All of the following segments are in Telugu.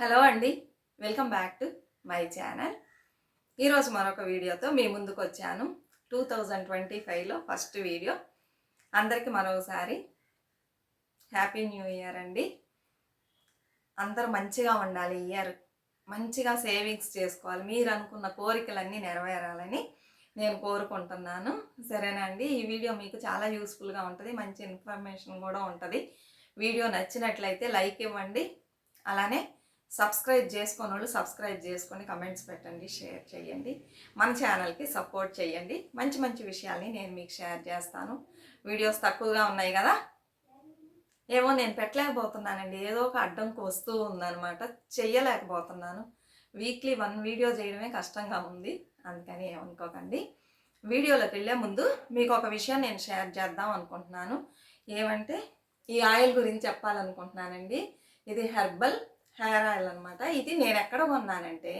హలో అండి. Welcome back to my channel ఈరోజు మరొక వీడియోతో మీ ముందుకు వచ్చాను. టూ థౌజండ్ ట్వంటీ ఫైవ్లో ఫస్ట్ వీడియో. అందరికీ మరోసారి హ్యాపీ న్యూ ఇయర్ అండి. అందరూ మంచిగా ఉండాలి ఇయర్ మంచిగా సేవింగ్స్ చేసుకోవాలి. మీరు అనుకున్న కోరికలన్నీ నెరవేరాలని నేను కోరుకుంటున్నాను. సరేనా అండి? ఈ వీడియో మీకు చాలా యూస్ఫుల్గా ఉంటుంది. మంచి ఇన్ఫర్మేషన్ కూడా ఉంటుంది. వీడియో నచ్చినట్లయితే లైక్ ఇవ్వండి. అలానే సబ్స్క్రైబ్ చేసుకొని వాళ్ళు సబ్స్క్రైబ్ చేసుకొని కమెంట్స్ పెట్టండి షేర్ చేయండి. మన ఛానల్కి సపోర్ట్ చేయండి. మంచి మంచి విషయాల్ని నేను మీకు షేర్ చేస్తాను. వీడియోస్ తక్కువగా ఉన్నాయి కదా? ఏమో నేను పెట్టలేకపోతున్నానండి. ఏదో ఒక అడ్డంకు వస్తూ ఉందన్నమాట. చెయ్యలేకపోతున్నాను. వీక్లీ వన్ వీడియో చేయడమే కష్టంగా ఉంది. అందుకని ఏమనుకోకండి. వీడియోలోకి వెళ్ళే ముందు మీకు ఒక విషయం నేను షేర్ చేద్దాం అనుకుంటున్నాను. ఏమంటే ఈ ఆయిల్ గురించి చెప్పాలనుకుంటున్నానండి. ఇది హెర్బల్ హెయిర్ ఆయిల్ అనమాట ఇది నేను ఎక్కడ కొన్నానంటే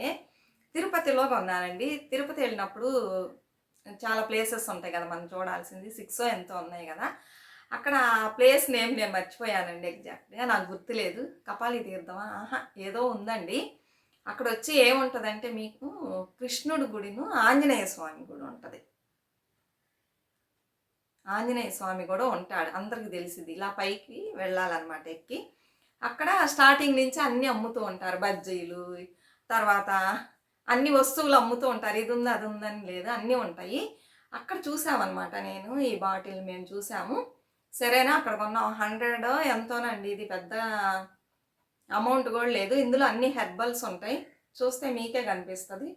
తిరుపతిలో కొన్నానండి. తిరుపతి వెళ్ళినప్పుడు చాలా ప్లేసెస్ ఉంటాయి కదా మనం చూడాల్సింది. సిక్స్ ఎంతో ఉన్నాయి కదా. అక్కడ ప్లేస్ నేమ్ నేను మర్చిపోయానండి ఎగ్జాక్ట్గా. నాకు గుర్తులేదు. కపాలి తీర్థమా ఆహా ఏదో ఉందండి. అక్కడ వచ్చి ఏముంటుందంటే మీకు కృష్ణుడి గుడిను ఆంజనేయ స్వామి గుడి ఉంటుంది. ఆంజనేయ స్వామి కూడా ఉంటాడు. అందరికి తెలిసింది ఇలా పైకి వెళ్ళాలన్నమాట ఎక్కి. అక్కడ స్టార్టింగ్ నుంచి అన్నీ అమ్ముతూ ఉంటారు. బజ్జీలు తర్వాత అన్ని వస్తువులు అమ్ముతూ ఉంటారు. ఇది ఉంది అది ఉందని లేదు అన్నీ ఉంటాయి. అక్కడ చూసామన్నమాట నేను ఈ బాటిల్ మేము చూసాము. సరేనా? అక్కడ కొన్నాం హండ్రెడ్ ఎంతోనండి. ఇది పెద్ద అమౌంట్ కూడా లేదు. ఇందులో అన్ని హెర్బల్స్ ఉంటాయి. చూస్తే మీకే కనిపిస్తుంది.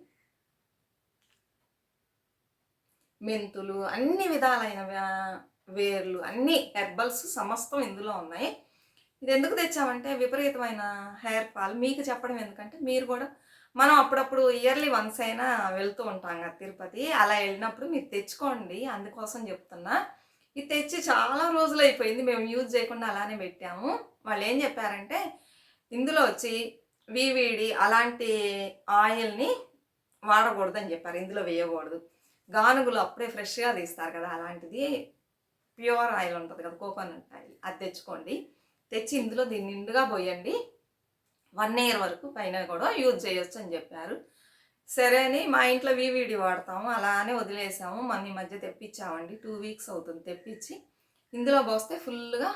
మెంతులు అన్ని విధాలైన వేర్లు అన్ని హెర్బల్స్ సమస్తం ఇందులో ఉన్నాయి. ఇది ఎందుకు తెచ్చామంటే విపరీతమైన హెయిర్ ఫాల్. మీకు చెప్పడం ఎందుకంటే మీరు కూడా మనం అప్పుడప్పుడు ఇయర్లీ వన్స్ అయినా వెళ్తూ ఉంటాం కదా తిరుపతి. అలా వెళ్ళినప్పుడు మీరు తెచ్చుకోండి అందుకోసం చెప్తున్నా. ఇది తెచ్చి చాలా రోజులు అయిపోయింది. మేము యూజ్ చేయకుండా అలానే పెట్టాము. వాళ్ళు ఏం చెప్పారంటే ఇందులో వచ్చి వివిడి అలాంటి ఆయిల్ని వాడకూడదని చెప్పారు. ఇందులో వేయకూడదు. గానుగులు అప్పుడే ఫ్రెష్గా తీస్తారు కదా అలాంటిది. ప్యూర్ ఆయిల్ ఉంటుంది కదా కోకోనట్ ఆయిల్. అది తెచ్చుకోండి. తెచ్చి ఇందులో దీన్ని నిండుగా పోయండి. వన్ ఇయర్ వరకు పైన కూడా యూజ్ చేయొచ్చు అని చెప్పారు. సరే అని మా ఇంట్లో వివిడి వాడతాము. అలానే వదిలేసాము. మన ఈ మధ్య తెప్పించామండి. టూ వీక్స్ అవుతుంది తెప్పించి. ఇందులో పోస్తే ఫుల్గా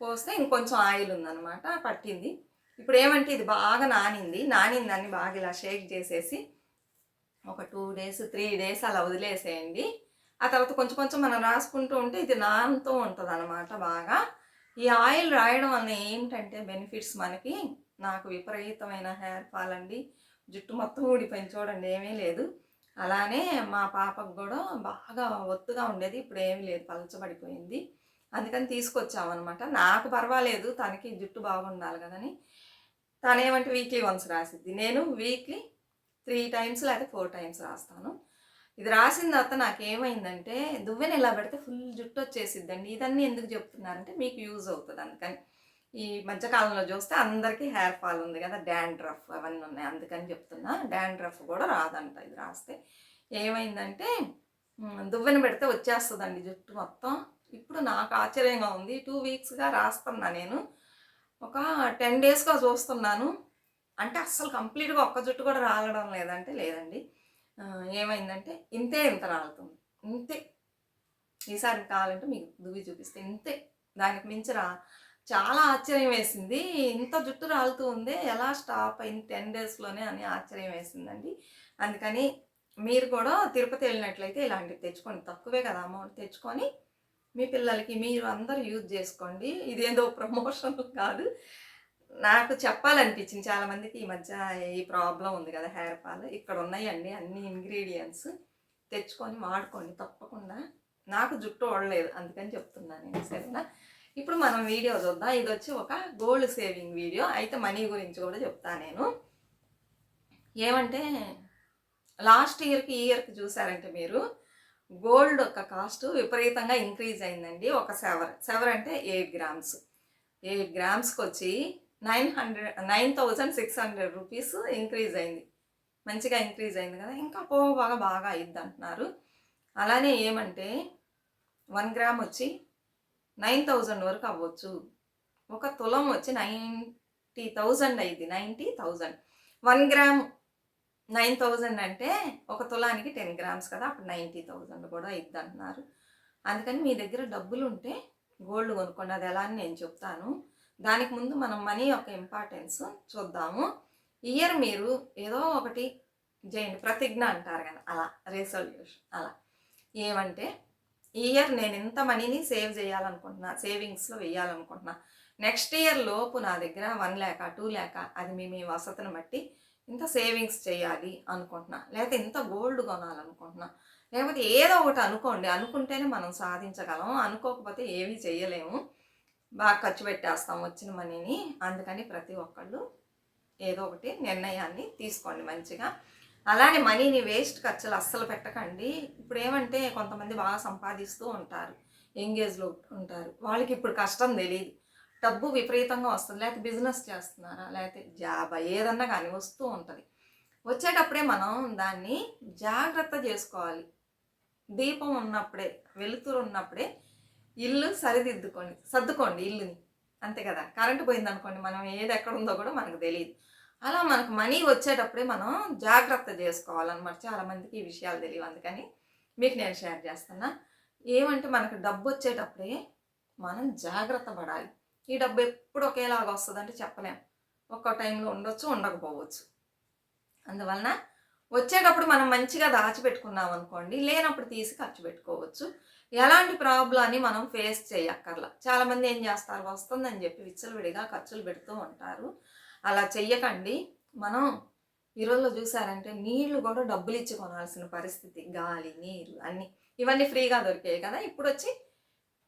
పోస్తే ఇంకొంచెం ఆయిల్ ఉందన్నమాట పట్టింది. ఇప్పుడు ఏమంటే ఇది బాగా నానింది. నానిందాన్ని బాగా ఇలా షేక్ చేసేసి ఒక టూ డేస్ త్రీ డేస్ అలా వదిలేసేయండి. ఆ తర్వాత కొంచెం కొంచెం మనం రాసుకుంటూ ఉంటే ఇది నానుతూ ఉంటుంది అనమాట బాగా. ఈ ఆయిల్ రాయడం వల్ల ఏంటంటే బెనిఫిట్స్ మనకి నాకు విపరీతమైన హెయిర్ ఫాల్ అండి. జుట్టు మొత్తం ఊడిపోయింది చూడండి ఏమీ లేదు. అలానే మా పాపకు కూడా బాగా ఒత్తుగా ఉండేది ఇప్పుడు ఏమీ లేదు పలచబడిపోయింది. అందుకని తీసుకొచ్చామన్నమాట. నాకు పర్వాలేదు తనకి జుట్టు బాగుండాలి కదని. తనేమంటే వీక్లీ వన్స్ రాసిద్ది. నేను వీక్లీ త్రీ టైమ్స్ లేదా ఫోర్ టైమ్స్ రాస్తాను. ఇది రాసిన తర్వాత నాకు ఏమైందంటే దువ్వెని ఇలా పెడితే ఫుల్ జుట్టు వచ్చేసిద్దండి. ఇదన్నీ ఎందుకు చెప్తున్నారంటే మీకు యూజ్ అవుతుంది అందుకని. ఈ మధ్యకాలంలో చూస్తే అందరికీ హెయిర్ ఫాల్ ఉంది కదా డాండ్రఫ్ అవన్నీ ఉన్నాయి. అందుకని చెప్తున్నా డాండ్రఫ్ కూడా రాదంట ఇది రాస్తే. ఏమైందంటే దువ్వెన పెడితే వచ్చేస్తుందండి జుట్టు మొత్తం. ఇప్పుడు నాకు ఆశ్చర్యంగా ఉంది. టూ వీక్స్గా రాస్తున్నా నేను. ఒక టెన్ డేస్గా చూస్తున్నాను. అంటే అస్సలు కంప్లీట్గా ఒక్క జుట్టు కూడా రాగడం లేదంటే లేదండి. ఏమైందంటే ఇంతే ఇంత రాలుతుంది. ఇంతే. ఈసారి కావాలంటే మీకు దువ్వి చూపిస్తే ఇంతే. దానికి మించి రా. చాలా ఆశ్చర్యం వేసింది. ఇంత జుట్టు రాలుతూ ఉంది ఎలా స్టాప్ అయింది టెన్ డేస్లోనే అని ఆశ్చర్యం వేసిందండి. అందుకని మీరు కూడా తిరుపతి వెళ్ళినట్లయితే ఇలాంటివి తెచ్చుకోండి. తక్కువే కదా అమౌంట్ తెచ్చుకొని మీ పిల్లలకి మీరు అందరూ యూజ్ చేసుకోండి. ఇదేదో ప్రమోషన్ కాదు. నాకు చెప్పాలనిపించింది చాలా మందికి ఈ మధ్య ఈ ప్రాబ్లం ఉంది కదా హెయిర్ ఫాల్. ఇక్కడ ఉన్నాయండి అన్ని ఇంగ్రీడియంట్స్ తెచ్చుకొని వాడుకోండి తప్పకుండా. నాకు జుట్టు ఓడలేదు అందుకని చెప్తున్నాను నేను సరేనా? ఇప్పుడు మనం వీడియో చూద్దాం. ఇది వచ్చి ఒక గోల్డ్ సేవింగ్ వీడియో. అయితే మనీ గురించి కూడా చెప్తాను నేను. ఏమంటే లాస్ట్ ఇయర్కి ఈ ఇయర్కి చూసారంటే మీరు గోల్డ్ యొక్క కాస్ట్ విపరీతంగా ఇంక్రీజ్ అయిందండి ఒక సెవర్ సెవర్ అంటే ఎయిట్ గ్రామ్స్. ఎయిట్ గ్రామ్స్కి వచ్చి nine hundred nine thousand six hundred rupees increase అయింది. మంచిగా ఇంక్రీజ్ అయింది కదా? ఇంకా పో బాగా బాగా అయింది అంటున్నారు. అలానే ఏమంటే వన్ గ్రామ్ వచ్చి నైన్ థౌజండ్ వరకు అవ్వచ్చు. ఒక తులం వచ్చి నైంటీ థౌజండ్ అయింది ninety thousand. One gram nine thousand అంటే ఒక తులానికి టెన్ గ్రామ్స్ కదా? అప్పుడు నైంటీ థౌజండ్ కూడా అయింది అంటున్నారు. అందుకని మీ దగ్గర డబ్బులు ఉంటే గోల్డ్ కొనుక్కోండి. అది ఎలా అని నేను చెప్తాను. దానికి ముందు మనం మనీ యొక్క ఇంపార్టెన్స్ చూద్దాము. ఇయర్ మీరు ఏదో ఒకటి చేయండి ప్రతిజ్ఞ అంటారు కానీ అలా రెసల్యూషన్ అలా. ఏమంటే ఈ ఇయర్ నేను ఇంత మనీని సేవ్ చేయాలనుకుంటున్నా సేవింగ్స్లో వేయాలనుకుంటున్నా. నెక్స్ట్ ఇయర్ లోపు నా దగ్గర వన్ ల్యాక్ టూ ల్యాక్ అది మీ మీ వసతిని బట్టి ఇంత సేవింగ్స్ చేయాలి అనుకుంటున్నా. లేకపోతే ఇంత గోల్డ్ కొనాలనుకుంటున్నా. లేకపోతే ఏదో ఒకటి అనుకోండి అనుకుంటేనే మనం సాధించగలం. అనుకోకపోతే ఏమీ చేయలేము. బాగా ఖర్చు పెట్టేస్తాం వచ్చిన మనీని. అందుకని ప్రతి ఒక్కళ్ళు ఏదో ఒకటి నిర్ణయాన్ని తీసుకోండి మంచిగా. అలానే మనీని వేస్ట్ ఖర్చులు అస్సలు పెట్టకండి. ఇప్పుడు ఏమంటే కొంతమంది బాగా సంపాదిస్తూ ఉంటారు ఎంగేజ్లో ఉంటారు. వాళ్ళకి ఇప్పుడు కష్టం తెలియదు డబ్బు విపరీతంగా వస్తుంది. లేకపోతే బిజినెస్ చేస్తున్నారా? లేకపోతే జాబ్ ఏదన్నా కానీ వస్తూ ఉంటుంది. వచ్చేటప్పుడే మనం దాన్ని జాగ్రత్త చేసుకోవాలి. దీపం ఉన్నప్పుడే వెలుతురు ఉన్నప్పుడే ఇల్లు సరిదిద్దుకోండి సర్దుకోండి ఇల్లుని. అంతే కదా? కరెంటు పోయింది అనుకోండి మనం ఏది ఎక్కడ ఉందో కూడా మనకు తెలియదు. అలా మనకు మనీ వచ్చేటప్పుడే మనం జాగ్రత్త చేసుకోవాలన్నమాట చాలామందికి ఈ విషయాలు తెలియవు. అందుకని మీకు నేను షేర్ చేస్తున్నా. ఏమంటే మనకు డబ్బు వచ్చేటప్పుడే మనం జాగ్రత్త పడాలి. ఈ డబ్బు ఎప్పుడు ఒకేలాగా వస్తుందంటే చెప్పలేం. ఒక్కో టైంలో ఉండొచ్చు ఉండకపోవచ్చు. అందువలన వచ్చేటప్పుడు మనం మంచిగా దాచిపెట్టుకున్నాం అనుకోండి లేనప్పుడు తీసి ఖర్చు పెట్టుకోవచ్చు. ఎలాంటి ప్రాబ్లాన్ని మనం ఫేస్ చేయక్కర్లా. చాలామంది ఏం చేస్తారు? వస్తుందని చెప్పి విచ్చలవిడిగా ఖర్చులు పెడుతూ ఉంటారు. అలా చెయ్యకండి. మనం ఈ రోజుల్లో చూసారంటే నీళ్ళు కూడా డబ్బులు ఇచ్చి కొనాల్సిన పరిస్థితి. గాలి నీరు అన్నీ ఇవన్నీ ఫ్రీగా దొరికాయి కదా. ఇప్పుడు వచ్చి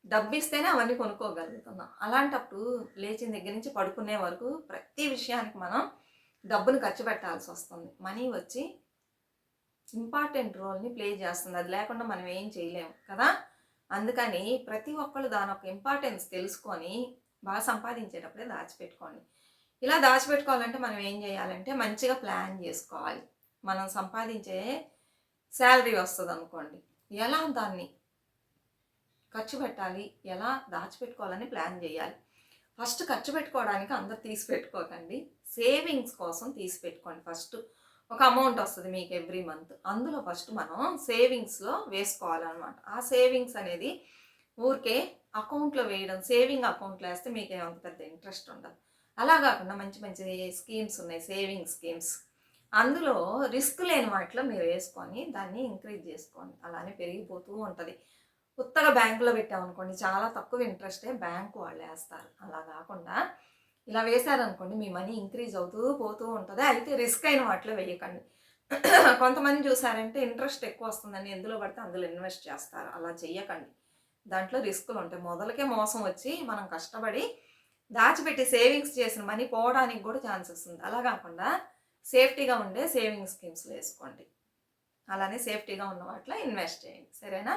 డబ్బు ఇస్తేనే అవన్నీ కొనుక్కోగలుగుతున్నాం. అలాంటప్పుడు లేచిన దగ్గర నుంచి పడుకునే వరకు ప్రతి విషయానికి మనం డబ్బును ఖర్చు పెట్టాల్సి వస్తుంది. మనీ వచ్చి ఇంపార్టెంట్ రోల్ని ప్లే చేస్తుంది. అది లేకుండా మనం ఏం చేయలేము కదా? అందుకని ప్రతి ఒక్కళ్ళు దాని ఒక ఇంపార్టెన్స్ తెలుసుకొని బాగా సంపాదించేటప్పుడే దాచిపెట్టుకోండి. ఇలా దాచిపెట్టుకోవాలంటే మనం ఏం చేయాలంటే మంచిగా ప్లాన్ చేసుకోవాలి. మనం సంపాదించే శాలరీ వస్తుంది అనుకోండి. ఎలా దాన్ని ఖర్చు పెట్టాలి? ఎలా దాచిపెట్టుకోవాలని ప్లాన్ చేయాలి? ఫస్ట్ ఖర్చు పెట్టుకోవడానికి అందరు తీసి పెట్టుకోకండి సేవింగ్స్ కోసం తీసి పెట్టుకోండి ఫస్ట్. ఒక అమౌంట్ వస్తుంది మీకు ఎవ్రీ మంత్ అందులో ఫస్ట్ మనం సేవింగ్స్లో వేసుకోవాలన్నమాట. ఆ సేవింగ్స్ అనేది ఊరికే అకౌంట్లో వేయడం సేవింగ్ అకౌంట్లో వేస్తే మీకు ఏమంత పెద్ద ఇంట్రెస్ట్ ఉండదు. అలా కాకుండా మంచి మంచి స్కీమ్స్ ఉన్నాయి సేవింగ్ స్కీమ్స్ అందులో రిస్క్ లేని వాటిలో మీరు వేసుకొని దాన్ని ఇంక్రీజ్ చేసుకోండి. అలానే పెరిగిపోతూ ఉంటుంది. కొత్తగా బ్యాంకులో పెట్టామనుకోండి చాలా తక్కువ ఇంట్రెస్టే బ్యాంకు వాళ్ళు వేస్తారు. అలా కాకుండా ఇలా వేశారనుకోండి మీ మనీ ఇంక్రీజ్ అవుతూ పోతూ ఉంటుంది. అయితే రిస్క్ అయిన వాటిలో వేయకండి. కొంతమంది చూసారంటే ఇంట్రెస్ట్ ఎక్కువ వస్తుందని ఎందులో పడితే అందులో ఇన్వెస్ట్ చేస్తారు. అలా చెయ్యకండి. దాంట్లో రిస్కులు ఉంటాయి. మొదలకే మోసం వచ్చి మనం కష్టపడి దాచిపెట్టి సేవింగ్స్ చేసిన మనీ పోవడానికి కూడా ఛాన్స్ వస్తుంది అలా కాకుండా సేఫ్టీగా ఉండే సేవింగ్ స్కీమ్స్లో వేసుకోండి. అలానే సేఫ్టీగా ఉన్న వాటిలో ఇన్వెస్ట్ చేయండి. సరేనా?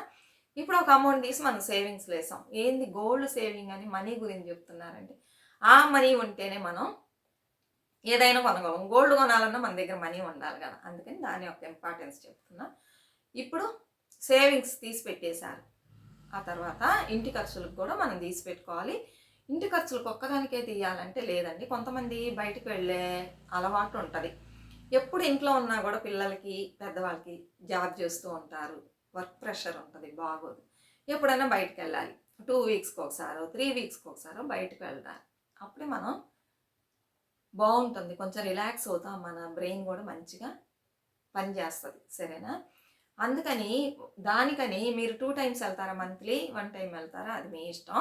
ఇప్పుడు ఒక అమౌంట్ తీసి మనం సేవింగ్స్లో వేసాం. ఏంది గోల్డ్ సేవింగ్ అని మనీ గురించి చెప్తున్నారంటే ఆ మనీ ఉంటేనే మనం ఏదైనా కొనగలం. గోల్డ్ కొనాలన్నా మన దగ్గర మనీ ఉండాలి కదా. అందుకని దాని యొక్క ఇంపార్టెన్స్ చెప్తున్నా. ఇప్పుడు సేవింగ్స్ తీసి పెట్టేశారు. ఆ తర్వాత ఇంటి ఖర్చులకు కూడా మనం తీసి పెట్టుకోవాలి. ఇంటి ఖర్చులకు ఒక్కదానికే తీయాలంటే లేదండి. కొంతమంది బయటకు వెళ్ళే అలవాటు ఉంటుంది. ఎప్పుడు ఇంట్లో ఉన్నా కూడా పిల్లలకి పెద్దవాళ్ళకి జాబ్ చేస్తూ ఉంటారు. వర్క్ ప్రెషర్ ఉంటుంది బాగోదు. ఎప్పుడైనా బయటకు వెళ్ళాలి. టూ వీక్స్కి ఒకసారో త్రీ వీక్స్కి ఒకసారో బయటకు వెళ్ళాలి అప్పుడే మనం బాగుంటుంది. కొంచెం రిలాక్స్ అవుతాం. మన బ్రెయిన్ కూడా మంచిగా పనిచేస్తుంది సరేనా? అందుకని దానికని మీరు టూ టైమ్స్ వెళ్తారా? మంత్లీ వన్ టైం వెళ్తారా? అది మీ ఇష్టం.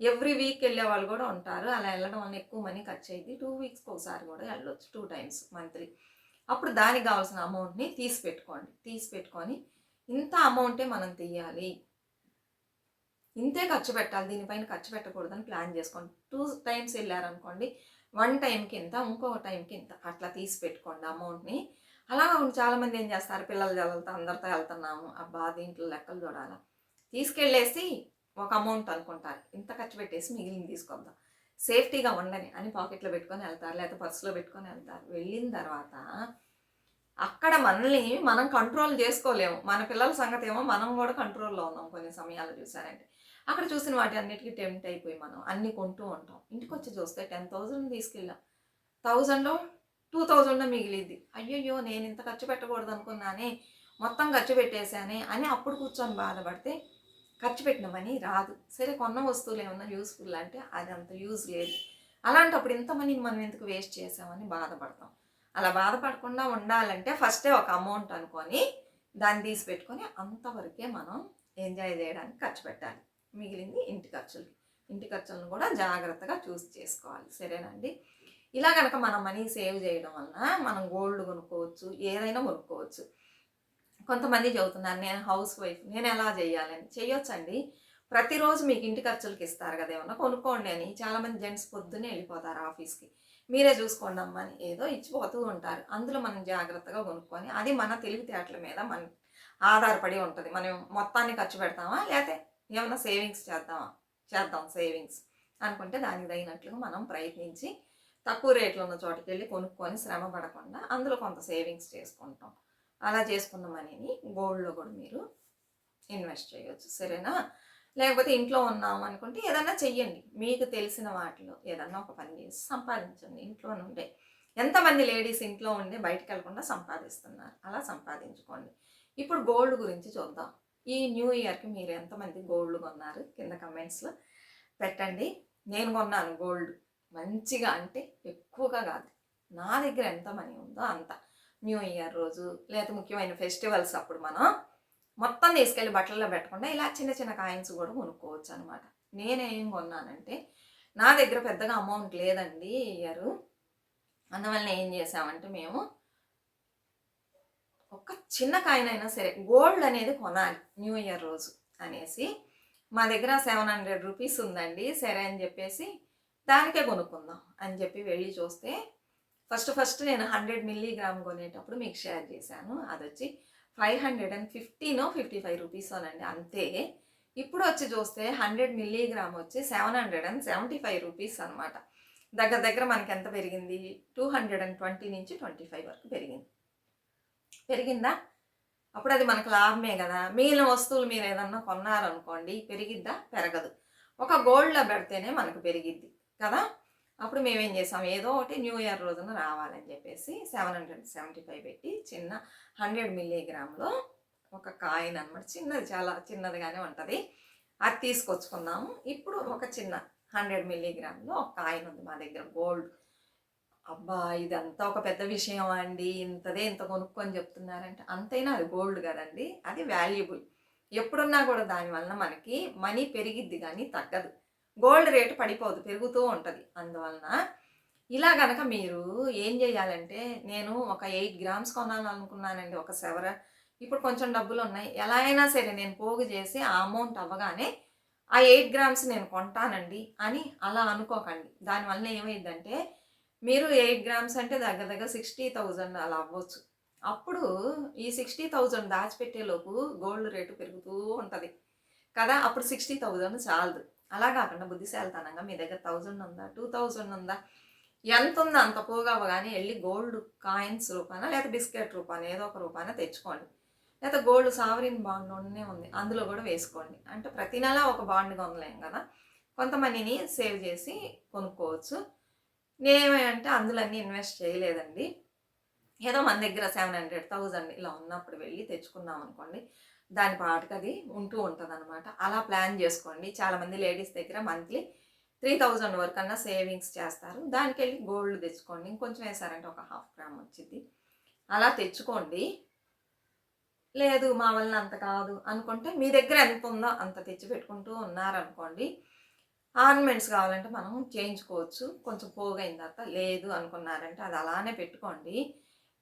ఎవ్రీ వీక్ వెళ్ళే వాళ్ళు కూడా ఉంటారు. అలా వెళ్ళడం వల్ల ఎక్కువ మనీ ఖర్చు అయింది టూ వీక్స్కి ఒకసారి కూడా వెళ్ళొచ్చు. Two times monthly. అప్పుడు దానికి కావాల్సిన అమౌంట్ని తీసి పెట్టుకోండి తీసి పెట్టుకొని ఇంత అమౌంటే మనం తీయాలి. ఇంతే ఖర్చు పెట్టాలి దీనిపైన ఖర్చు పెట్టకూడదని ప్లాన్ చేసుకోండి. టూ టైమ్స్ వెళ్ళారనుకోండి వన్ టైంకి ఇంత ఇంకొక టైంకి ఇంత అట్లా తీసి పెట్టుకోండి అమౌంట్ని. అలా చాలామంది ఏం చేస్తారు పిల్లలు చదువుతా అందరితో వెళ్తున్నాము అబ్బా దీంట్లో లెక్కలు చూడాలా. తీసుకెళ్ళేసి ఒక అమౌంట్ అనుకుంటారు ఇంత ఖర్చు పెట్టేసి మిగిలింది తీసుకొద్దాం. సేఫ్టీగా ఉండని అని పాకెట్లో పెట్టుకొని వెళ్తారు లేకపోతే పర్సులో పెట్టుకొని వెళ్తారు. వెళ్ళిన తర్వాత అక్కడ మనల్ని మనం కంట్రోల్ చేసుకోలేము. మన పిల్లల సంగతి ఏమో మనం కూడా కంట్రోల్లో ఉన్నాం కొన్ని సమయాలు చూసారంటే. అక్కడ చూసిన వాటి అన్నిటికీ టెంప్ట్ అయిపోయి మనం అన్నీ కొంటూ ఉంటాం. ఇంటికి వచ్చి చూస్తే టెన్ థౌజండ్ తీసుకెళ్ళాం. థౌజండ్లో టూ థౌజండ్ మిగిలింది. అయ్యయ్యో నేను ఇంత ఖర్చు పెట్టకూడదు అనుకున్నానే మొత్తం ఖర్చు పెట్టేశానే అని అప్పుడు కూర్చొని బాధపడితే ఖర్చు పెట్టిన మనీ రాదు. సరే కొన్న వస్తువులు ఏమన్నా యూస్ఫుల్ అంటే అది అంత యూజ్ లేదు. అలాంటప్పుడు ఇంత మనీని మనం ఎందుకు వేస్ట్ చేసామని బాధపడతాం. అలా బాధపడకుండా ఉండాలంటే ఫస్టే ఒక అమౌంట్ అనుకొని దాన్ని తీసి పెట్టుకొని అంతవరకే మనం ఎంజాయ్ చేయడానికి ఖర్చు పెట్టాలి. మిగిలింది ఇంటి ఖర్చులకి ఇంటి ఖర్చులను కూడా జాగ్రత్తగా చూస్ చేసుకోవాలి. సరేనండి ఇలా కనుక మనం మనీ సేవ్ చేయడం వలన మనం గోల్డ్ కొనుక్కోవచ్చు ఏదైనా కొనుక్కోవచ్చు. కొంతమంది చెబుతున్నారు నేను హౌస్ వైఫ్ నేను ఎలా చేయాలని చేయొచ్చండి ప్రతిరోజు మీకు ఇంటి ఖర్చులకి ఇస్తారు కదా ఏమన్నా? కొనుక్కోండి అని. చాలామంది జెంట్స్ పొద్దున్నే వెళ్ళిపోతారు ఆఫీస్కి. మీరే చూసుకోండి అమ్మా అని ఏదో ఇచ్చిపోతూ ఉంటారు. అందులో మనం జాగ్రత్తగా కొనుక్కొని అది మన తెలివితేటల మీద మన ఆధారపడి ఉంటుంది. మనం మొత్తాన్ని ఖర్చు పెడతామా? లేకపోతే ఏమైనా సేవింగ్స్ చేద్దామా? చేద్దాం సేవింగ్స్ అనుకుంటే దానికి తగినట్లుగా మనం ప్రయత్నించి తక్కువ రేట్లో ఉన్న చోటుకి వెళ్ళి కొనుక్కొని శ్రమ పడకుండా అందులో కొంత సేవింగ్స్ చేసుకుంటాం. అలా చేసుకున్న మనీని గోల్డ్లో కూడా మీరు ఇన్వెస్ట్ చేయొచ్చు. సరేనా? లేకపోతే ఇంట్లో ఉన్నాం అనుకుంటే ఏదన్నా చెయ్యండి. మీకు తెలిసిన వాటిలో ఏదన్నా ఒక పని చేసి సంపాదించండి. ఇంట్లో నుండే. ఎంతమంది లేడీస్ ఇంట్లో ఉండే బయటకు వెళ్ళకుండా సంపాదిస్తున్నారు? అలా సంపాదించుకోండి. ఇప్పుడు గోల్డ్ గురించి చూద్దాం. ఈ న్యూ ఇయర్కి మీరు ఎంతమంది గోల్డ్ కొన్నారు? కింద కమెంట్స్లో పెట్టండి. నేను కొన్నాను గోల్డ్. మంచిగా అంటే ఎక్కువగా కాదు. నా దగ్గర ఎంత మనీ ఉందో అంత. న్యూ ఇయర్ రోజు లేదా ముఖ్యమైన ఫెస్టివల్స్ అప్పుడు మనం మొత్తం తీసుకెళ్ళి బట్టల్లో పెట్టకుండా ఇలా చిన్న చిన్న కాయిన్స్ కూడా కొనుక్కోవచ్చు అనమాట నేనేం కొన్నానంటే నా దగ్గర పెద్దగా అమౌంట్ లేదండి ఇయర్. అందువల్ల ఏం చేసామంటే మేము ఒక చిన్న కాయిన్ అయినా సరే గోల్డ్ అనేది కొనాలి న్యూ ఇయర్ రోజు అనేసి. మా దగ్గర సెవెన్ హండ్రెడ్ రూపీస్ ఉందండి సరే అని చెప్పేసి దానికే కొనుక్కుందాం అని చెప్పి వెళ్ళి చూస్తే ఫస్ట్ ఫస్ట్ నేను హండ్రెడ్ మిల్లీగ్రామ్ కొనేటప్పుడు మీకు షేర్ చేశాను. అది వచ్చి ఫైవ్ హండ్రెడ్ అండ్ ఫిఫ్టీనో ఫిఫ్టీ ఫైవ్ రూపీస్ అనండి అంతే. ఇప్పుడు వచ్చి చూస్తే హండ్రెడ్ మిల్లీగ్రామ్ వచ్చి seven hundred and seventy five rupees అనమాట దగ్గర దగ్గర మనకి ఎంత పెరిగింది? టూ హండ్రెడ్ అండ్ ట్వంటీ నుంచి ట్వంటీ ఫైవ్ వరకు పెరిగింది. పెరిగిందా? అప్పుడు అది మనకు లాభమే కదా. మిగిలిన వస్తువులు మీరు ఏదన్నా కొన్నారనుకోండి పెరిగిద్దా? పెరగదు. ఒక గోల్డ్లో పెడితేనే మనకు పెరిగిద్ది కదా. అప్పుడు మేమేం చేసాం? ఏదో ఒకటి న్యూ ఇయర్ రోజున రావాలని చెప్పేసి సెవెన్ హండ్రెడ్ సెవెంటీ ఫైవ్ పెట్టి చిన్న హండ్రెడ్ మిల్లీగ్రామ్లో ఒక కాయిన్ అనమాట చిన్నది చాలా చిన్నదిగానే ఉంటుంది. అది తీసుకొచ్చుకున్నాము. ఇప్పుడు ఒక చిన్న హండ్రెడ్ మిల్లీగ్రామ్లో ఒక కాయిన్ ఉంది మా దగ్గర గోల్డ్ అబ్బా! ఇదంతా ఒక పెద్ద విషయం అండి? ఇంతదే ఇంత కొనుక్కొని చెప్తున్నారంటే అంతైనా అది గోల్డ్ కదండి. అది వాల్యుబుల్. ఎప్పుడున్నా కూడా దానివల్ల మనకి మనీ పెరిగిద్ది కానీ తగ్గదు. గోల్డ్ రేటు పడిపోదు పెరుగుతూ ఉంటుంది. అందువలన ఇలా కనుక మీరు ఏం చేయాలంటే నేను ఒక ఎయిట్ గ్రామ్స్ కొనాలనుకున్నానండి ఒక సెవర. ఇప్పుడు కొంచెం డబ్బులు ఉన్నాయి. ఎలా అయినా సరే నేను పోగు చేసి ఆ అమౌంట్ అవ్వగానే ఆ ఎయిట్ గ్రామ్స్ నేను కొంటానండి అని అలా అనుకోకండి. దానివల్ల ఏమైందంటే మీరు ఎయిట్ గ్రామ్స్ అంటే దగ్గర దగ్గర సిక్స్టీ థౌజండ్ అలా అవ్వచ్చు. అప్పుడు ఈ సిక్స్టీ థౌజండ్ దాచిపెట్టేలోపు గోల్డ్ రేటు పెరుగుతూ ఉంటుంది. కదా అప్పుడు సిక్స్టీ థౌజండ్ చాలదు. అలా కాకుండా బుద్ధిశాలితనంగా మీ దగ్గర థౌజండ్ ఉందా టూ థౌజండ్ ఉందా ఎంత ఉందో అంత పోగా వెళ్ళి గోల్డ్ కాయిన్స్ రూపాన లేకపోతే బిస్కెట్ రూపాన ఏదో ఒక రూపాన తెచ్చుకోండి. లేకపోతే గోల్డ్ సావరిన్ బాండ్ ఉన్నే ఉంది అందులో కూడా వేసుకోండి. అంటే ప్రతి నెల ఒక బాండ్ కొనలేం కదా కొంత మనీని సేవ్ చేసి కొనుక్కోవచ్చు. నేనేమంటే అందులో అన్నీ ఇన్వెస్ట్ చేయలేదండి. ఏదో మన దగ్గర సెవెన్ హండ్రెడ్ థౌజండ్ ఇలా ఉన్నప్పుడు వెళ్ళి తెచ్చుకున్నాం అనుకోండి. దాని పాటుకు అది ఉంటూ ఉంటుంది అనమాట అలా ప్లాన్ చేసుకోండి. చాలామంది లేడీస్ దగ్గర మంత్లీ త్రీ థౌజండ్ వరకు అన్నా సేవింగ్స్ చేస్తారు. దానికి వెళ్ళి గోల్డ్ తెచ్చుకోండి. ఇంకొంచెం వేసారంటే ఒక హాఫ్ గ్రామ్ వచ్చింది అలా తెచ్చుకోండి. లేదు మా వల్ల అంత కాదు అనుకుంటే మీ దగ్గర ఎంత ఉందో అంత తెచ్చి పెట్టుకుంటూ ఉన్నారనుకోండి. ఆర్నమెంట్స్ కావాలంటే మనం చేయించుకోవచ్చు. కొంచెం పోగైన తర్వాత లేదు అనుకున్నారంటే అది అలానే పెట్టుకోండి.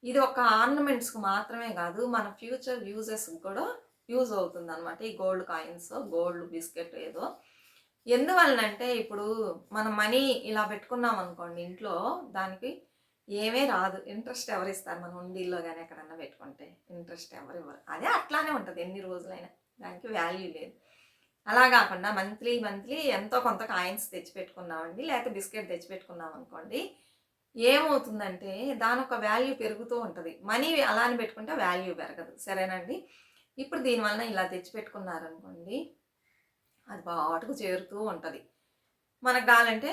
ఇది ఒక ఆర్నమెంట్స్కి మాత్రమే కాదు మన ఫ్యూచర్ యూజెస్కి కూడా యూజ్ అవుతుంది అనమాట ఈ గోల్డ్ కాయిన్స్ గోల్డ్ బిస్కెట్ ఏదో. ఎందువలనంటే ఇప్పుడు మనం మనీ ఇలా పెట్టుకున్నాం అనుకోండి ఇంట్లో దానికి ఏమీ రాదు. ఇంట్రెస్ట్ ఎవరు ఇస్తారు? మనం ఉండిల్లో కానీ ఎక్కడన్నా పెట్టుకుంటే ఇంట్రెస్ట్ ఎవరు ఇవ్వరు. అదే అట్లానే ఉంటుంది. ఎన్ని రోజులైనా దానికి వాల్యూ లేదు. అలా కాకుండా మంత్లీ మంత్లీ ఎంతో కొంత కాయిన్స్ తెచ్చి పెట్టుకున్నామండి లేకపోతే బిస్కెట్ తెచ్చిపెట్టుకున్నాం అనుకోండి ఏమవుతుందంటే దాని ఒక వాల్యూ పెరుగుతూ ఉంటుంది. మనీ అలానే పెట్టుకుంటే వాల్యూ పెరగదు. సరేనండి? ఇప్పుడు దీనివలన ఇలా తెచ్చిపెట్టుకున్నారనుకోండి అది బాటుకు చేరుతూ ఉంటుంది. మనకు కావాలంటే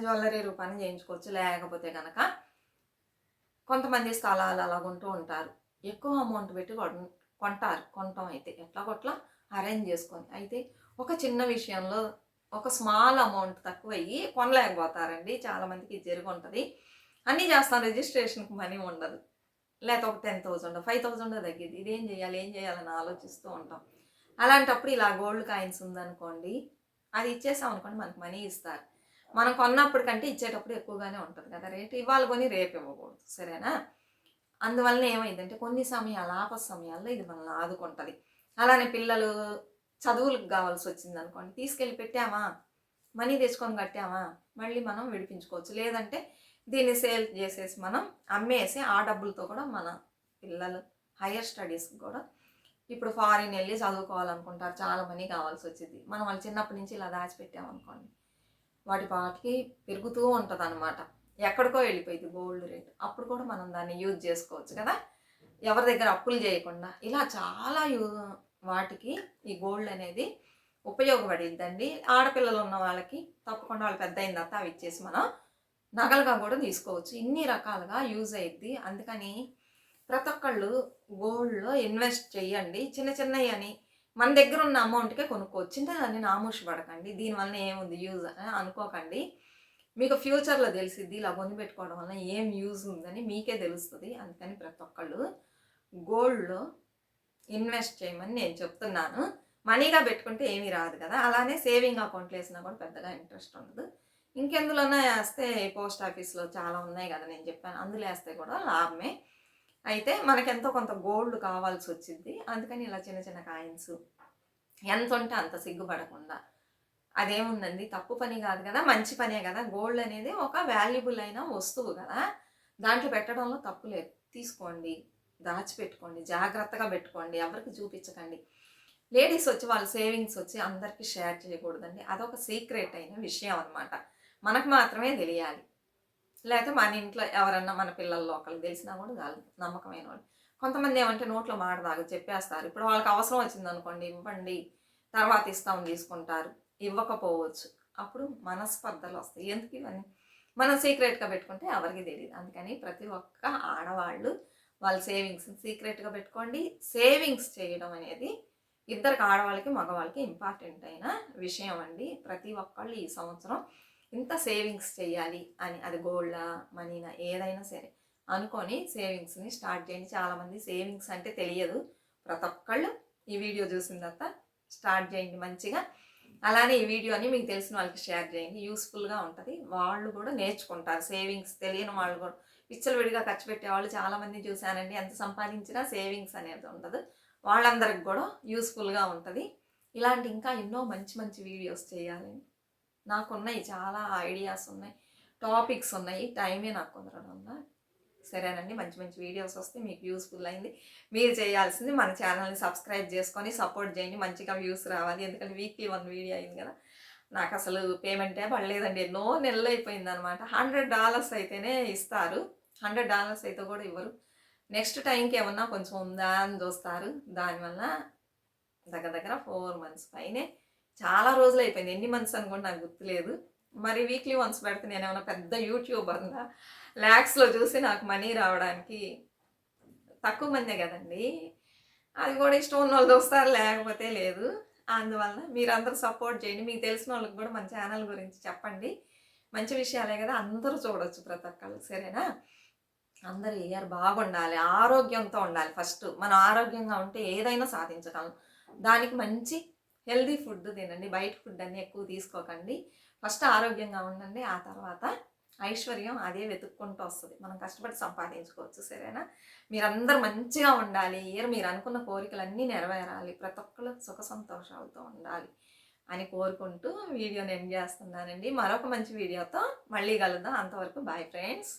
జ్యువెలరీ రూపాన్ని చేయించుకోవచ్చు. లేకపోతే కనుక కొంతమంది స్థలాలు అలా కొంటూ ఉంటారు. ఎక్కువ అమౌంట్ పెట్టి కొంటారు. కొంటాం అయితే. ఎట్లా కొట్లా? అరేంజ్ చేసుకొని. అయితే ఒక చిన్న విషయంలో ఒక స్మాల్ అమౌంట్ తక్కువ అయ్యి కొనలేకపోతారండి చాలామందికి ఇది జరిగి ఉంటుంది అన్నీ చేస్తాం. రిజిస్ట్రేషన్కి మనీ ఉండదు. లేకపోతే ఒక టెన్ థౌజండ్ ఫైవ్ థౌజండ్ తగ్గింది ఇదేం చేయాలి? ఏం చేయాలని ఆలోచిస్తూ ఉంటాం. అలాంటప్పుడు ఇలా గోల్డ్ కాయిన్స్ ఉందనుకోండి అది ఇచ్చేసాం అనుకోండి మనకు మనీ ఇస్తారు. మనం కొన్నప్పుడు కంటే ఇచ్చేటప్పుడు ఎక్కువగానే ఉంటుంది కదా రేటు. ఇవాళ కొని రేపు ఇవ్వకూడదు. సరేనా? అందువలన ఏమైందంటే కొన్ని సమయాలు ఆప సమయాల్లో ఇది మనల్ని ఆదుకుంటుంది. అలానే పిల్లలు చదువులకు కావాల్సి వచ్చింది అనుకోండి తీసుకెళ్ళి పెట్టామా? మనీ తెచ్చుకొని కట్టామా? మళ్ళీ మనం విడిపించుకోవచ్చు. లేదంటే దీన్ని సేల్ చేసేసి మనం అమ్మేసి ఆ డబ్బులతో కూడా మన పిల్లలు హయ్యర్ స్టడీస్కి కూడా ఇప్పుడు ఫారిన్ వెళ్ళి చదువుకోవాలనుకుంటారు. చాలా మనీ కావాల్సి వచ్చింది. మనం వాళ్ళు చిన్నప్పటి నుంచి ఇలా దాచిపెట్టామనుకోండి వాటి పాటికి పెరుగుతూ ఉంటుంది అనమాట ఎక్కడికో వెళ్ళిపోయింది గోల్డ్ రేట్. అప్పుడు కూడా మనం దాన్ని యూజ్ చేసుకోవచ్చు కదా? ఎవరి దగ్గర అప్పులు చేయకుండా. ఇలా చాలా యూ వాటికి ఈ గోల్డ్ అనేది ఉపయోగపడిద్దండి ఆడపిల్లలు ఉన్న వాళ్ళకి తప్పకుండా వాళ్ళు పెద్ద అయిన తర్వాత అవి ఇచ్చేసి మనం నగలుగా కూడా తీసుకోవచ్చు. ఇన్ని రకాలుగా యూజ్ అయ్యిద్ది అందుకని ప్రతి ఒక్కళ్ళు గోల్డ్లో ఇన్వెస్ట్ చేయండి చిన్న చిన్నవి అని మన దగ్గర ఉన్న అమౌంట్కే కొనుక్కోవచ్చు. చిన్నదాన్ని నామూషి పడకండి. దీనివల్ల ఏముంది యూజ్ అని అనుకోకండి. మీకు ఫ్యూచర్లో తెలిసిద్ది. ఇలా కొని పెట్టుకోవడం వల్ల ఏం యూజ్ ఉందని మీకే తెలుస్తుంది. అందుకని ప్రతి ఒక్కళ్ళు గోల్డ్లో ఇన్వెస్ట్ చేయమని నేను చెప్తున్నాను. మనీగా పెట్టుకుంటే ఏమీ రాదు కదా. అలానే సేవింగ్ అకౌంట్లు వేసినా కూడా పెద్దగా ఇంట్రెస్ట్ ఉండదు. ఇంకెందులోనే వేస్తే పోస్ట్ ఆఫీస్లో చాలా ఉన్నాయి కదా నేను చెప్పాను. అందులో వేస్తే కూడా లాభమే. అయితే మనకెంతో కొంత గోల్డ్ కావాల్సి వచ్చింది. అందుకని ఇలా చిన్న చిన్న కాయిన్స్ ఎంత ఉంటే అంత సిగ్గుపడకుండా. అదేముందండి? తప్పు పని కాదు కదా. మంచి పనే కదా. గోల్డ్ అనేది ఒక వాల్యుబుల్ అయిన వస్తువు కదా. దాంట్లో పెట్టడంలో తప్పు లేదు. తీసుకోండి. దాచిపెట్టుకోండి జాగ్రత్తగా పెట్టుకోండి ఎవరికి చూపించకండి. లేడీస్ వచ్చి వాళ్ళ సేవింగ్స్ వచ్చి అందరికీ షేర్ చేయకూడదండి. అదొక సీక్రెట్ అయిన విషయం అనమాట మనకు మాత్రమే తెలియాలి. లేకపోతే మన ఇంట్లో ఎవరన్నా మన పిల్లల్లో ఒకరికి తెలిసినా కూడా చాలు నమ్మకమైన వాళ్ళు. కొంతమంది ఏమంటే నోట్లో మాట దాకా చెప్పేస్తారు. ఇప్పుడు వాళ్ళకి అవసరం వచ్చింది అనుకోండి ఇవ్వండి తర్వాత ఇస్తాం తీసుకుంటారు ఇవ్వకపోవచ్చు. అప్పుడు మనస్పర్ధలు వస్తాయి. ఎందుకు ఇవన్నీ? మనం సీక్రెట్గా పెట్టుకుంటే ఎవరికి తెలియదు. అందుకని ప్రతి ఒక్క ఆడవాళ్ళు వాళ్ళ సేవింగ్స్ సీక్రెట్గా పెట్టుకోండి. సేవింగ్స్ చేయడం అనేది ఇద్దరికి ఆడవాళ్ళకి మగవాళ్ళకి ఇంపార్టెంట్ అయిన విషయం అండి. ప్రతి ఒక్కళ్ళు ఈ సంవత్సరం ఇంత సేవింగ్స్ చేయాలి అని అది గోల్డా మనీనా ఏదైనా సరే అనుకొని సేవింగ్స్ని స్టార్ట్ చేయండి. చాలామంది సేవింగ్స్ అంటే తెలియదు. ప్రతి ఒక్కళ్ళు ఈ వీడియో చూసిన తర్వాత స్టార్ట్ చేయండి మంచిగా. అలానే ఈ వీడియోని మీకు తెలిసిన వాళ్ళకి షేర్ చేయండి. యూస్ఫుల్గా ఉంటుంది. వాళ్ళు కూడా నేర్చుకుంటారు. సేవింగ్స్ తెలియని వాళ్ళు కూడా విచ్చలవిడిగా ఖర్చు పెట్టేవాళ్ళు చాలామంది చూశానండి. ఎంత సంపాదించినా సేవింగ్స్ అనేది ఉండదు. వాళ్ళందరికి కూడా యూస్ఫుల్గా ఉంటుంది. ఇలాంటి ఇంకా ఎన్నో మంచి మంచి వీడియోస్ చేయాలని నాకున్నాయి చాలా ఐడియాస్ ఉన్నాయి. టాపిక్స్ ఉన్నాయి. టైమే నాకు కుదరడం సరేనండి. మంచి మంచి వీడియోస్ వస్తే మీకు యూస్ఫుల్ అయింది. మీరు చేయాల్సింది మన ఛానల్ని సబ్స్క్రైబ్ చేసుకొని సపోర్ట్ చేయండి. మంచిగా వ్యూస్ రావాలి. ఎందుకంటే వీక్లీ వన్ వీడియో అయింది కదా. నాకు అసలు పేమెంటే పడలేదండి. ఎన్నో నెలలు అయిపోయింది అనమాట హండ్రెడ్ డాలర్స్ అయితేనే ఇస్తారు. హండ్రెడ్ డాలర్స్ అయితే కూడా ఇవ్వరు. నెక్స్ట్ టైంకి ఏమన్నా కొంచెం ఉందా అని చూస్తారు. దానివల్ల దగ్గర దగ్గర ఫోర్ మంత్స్ పైనే చాలా రోజులు అయిపోయింది ఎన్ని మంత్స్ అని కూడా నాకు గుర్తులేదు. మరి వీక్లీ వన్స్ పెడితే నేను ఏమైనా పెద్ద యూట్యూబర్గా ల్యాక్స్లో చూసి నాకు మనీ రావడానికి తక్కువ మందే కదండి. అది కూడా ఇష్టం ఉన్న వాళ్ళు చూస్తారు లేకపోతే లేదు. అందువలన మీరందరూ సపోర్ట్ చేయండి. మీకు తెలిసిన వాళ్ళకి కూడా మన ఛానల్ గురించి చెప్పండి. మంచి విషయాలే కదా అందరూ చూడొచ్చు ప్రతి ఒక్కళ్ళు. సరేనా? అందరూ ఇయర్ బాగుండాలి ఆరోగ్యంతో ఉండాలి ఫస్ట్. మనం ఆరోగ్యంగా ఉంటే ఏదైనా సాధించగలం. దానికి మంచి హెల్దీ ఫుడ్ తినండి. బయట ఫుడ్ అన్నీ ఎక్కువ తీసుకోకండి. ఫస్ట్ ఆరోగ్యంగా ఉండండి. ఆ తర్వాత ఐశ్వర్యం అదే వెతుక్కుంటూ వస్తుంది. మనం కష్టపడి సంపాదించుకోవచ్చు సరేనా? మీరందరూ మంచిగా ఉండాలి. ఇయర్ మీరు అనుకున్న కోరికలన్నీ నెరవేరాలి. ప్రతి ఒక్కరు సుఖ సంతోషాలతో ఉండాలి అని కోరుకుంటూ వీడియోని ఎండ్ చేస్తున్నానండి. మరొక మంచి వీడియోతో మళ్ళీ కలుద్దాం. అంతవరకు బాయ్ ఫ్రెండ్స్.